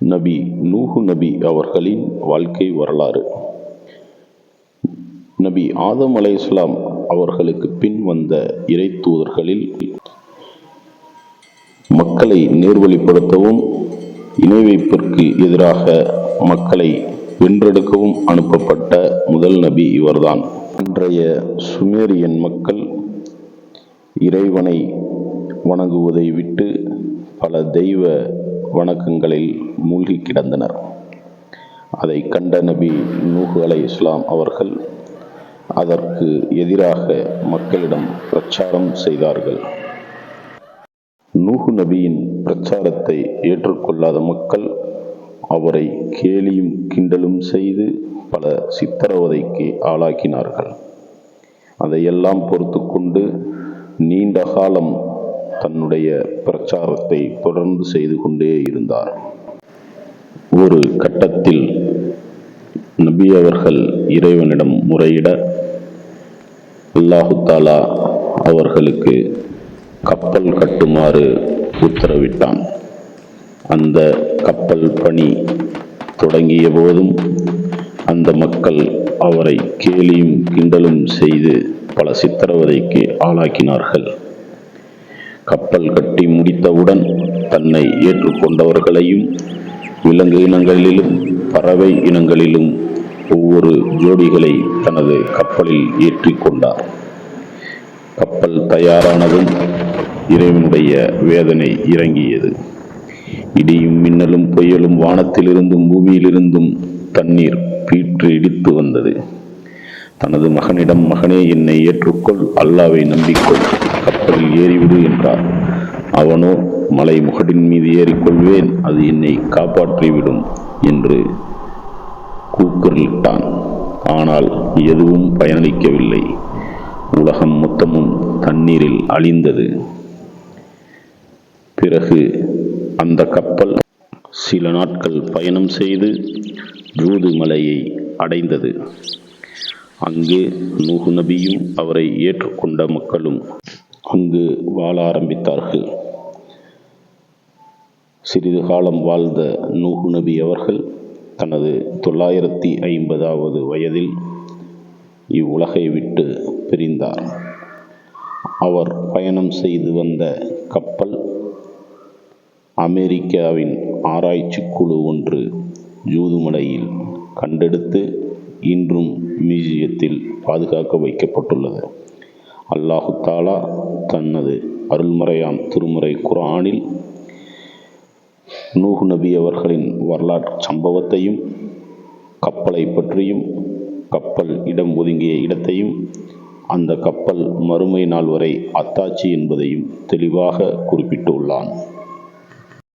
நபி நூஹு நபி அவர்களின் வாழ்க்கை வரலாறு. நபி ஆதம் இஸ்லாம் அவர்களுக்கு பின் வந்த இறை தூதர்களில் மக்களை நேர்வழிப்படுத்தவும் இணை வைப்பிற்கு எதிராக மக்களை வென்றெடுக்கவும் அனுப்பப்பட்ட முதல் நபி இவர்தான். அன்றைய சுமேரியன் மக்கள் இறைவனை வணங்குவதை விட்டு பல தெய்வ வணக்கங்களில் மூழ்கி கிடந்தனர். அதை கண்ட நபி நூஹு அலை இஸ்லாம் அவர்கள் அதற்கு எதிராக மக்களிடம் பிரச்சாரம் செய்தார்கள். நூஹு நபியின் பிரச்சாரத்தை ஏற்றுக்கொள்ளாத மக்கள் அவரை கேலியும் கிண்டலும் செய்து பல சித்திரவதைக்கு ஆளாக்கினார்கள். அதையெல்லாம் பொறுத்து கொண்டு நீண்ட காலம் தன்னுடைய பிரச்சாரத்தை தொடர்ந்து செய்து கொண்டே இருந்தார். ஒரு கட்டத்தில் நபி அவர்கள் இறைவனிடம் முறையிட அல்லாஹு தாலா அவர்களுக்கு கப்பல் கட்டுமாறு உத்தரவிட்டான். அந்த கப்பல் பணி தொடங்கிய போதும் அந்த மக்கள் அவரை கேலியும் கிண்டலும் செய்து பல சித்திரவதைக்கு ஆளாக்கினார்கள். கப்பல் கட்டி முடித்தவுடன் தன்னை ஏற்றுக்கொண்டவர்களையும் விலங்கு இனங்களிலும் பறவை இனங்களிலும் ஒவ்வொரு ஜோடிகளை தனது கப்பலில் ஏற்றிக்கொண்டார் கப்பல் தயாரானதும் இறைவனுடைய வேதனை இறங்கியது. இடியும் மின்னலும் புயலும் வானத்திலிருந்தும் பூமியிலிருந்தும் தண்ணீர் பீற்று இடித்து வந்தது. தனது மகனிடம் மகனே என்னை ஏற்றுக்கொள். அல்லாவை நம்பிக்கொள். கப்பலில் ஏறிவிடு என்றார். அவனோ மலை முகடின் மீது ஏறிக்கொள்வேன் அது என்னை காப்பாற்றிவிடும் என்று கூக்குரலிட்டான். ஆனால் எதுவும் பயனளிக்கவில்லை. உலகம் மொத்தமும் தண்ணீரில் அழிந்தது. பிறகு அந்த கப்பல் சில நாட்கள் பயணம் செய்து ஜூது மலையை அடைந்தது. அங்கே நூகு நபியும் அவரை ஏற்றுக்கொண்ட மக்களும் அங்கு வாழ ஆரம்பித்தார்கள். சிறிது காலம் வாழ்ந்த நூகு நபி அவர்கள் தனது தொள்ளாயிரத்தி ஐம்பதாவது வயதில் இவ்வுலகை விட்டு பிரிந்தார். அவர் பயணம் செய்து வந்த கப்பல் அமெரிக்காவின் ஆராய்ச்சி குழு ஒன்று ஜூதுமலையில் கண்டெடுத்து இன்றும் மியூசியத்தில் பாதுகாக்க வைக்கப்பட்டுள்ளது. அல்லாஹு தாலா தனது அருள்முறையாம் திருமுறை குரானில் நூகு நபி அவர்களின் வரலாற்று சம்பவத்தையும் கப்பலை பற்றியும் கப்பல் இடம் ஒதுங்கிய இடத்தையும் அந்த கப்பல் மறுமை நாள் வரை அத்தாட்சி என்பதையும் தெளிவாக குறிப்பிட்டுள்ளான்.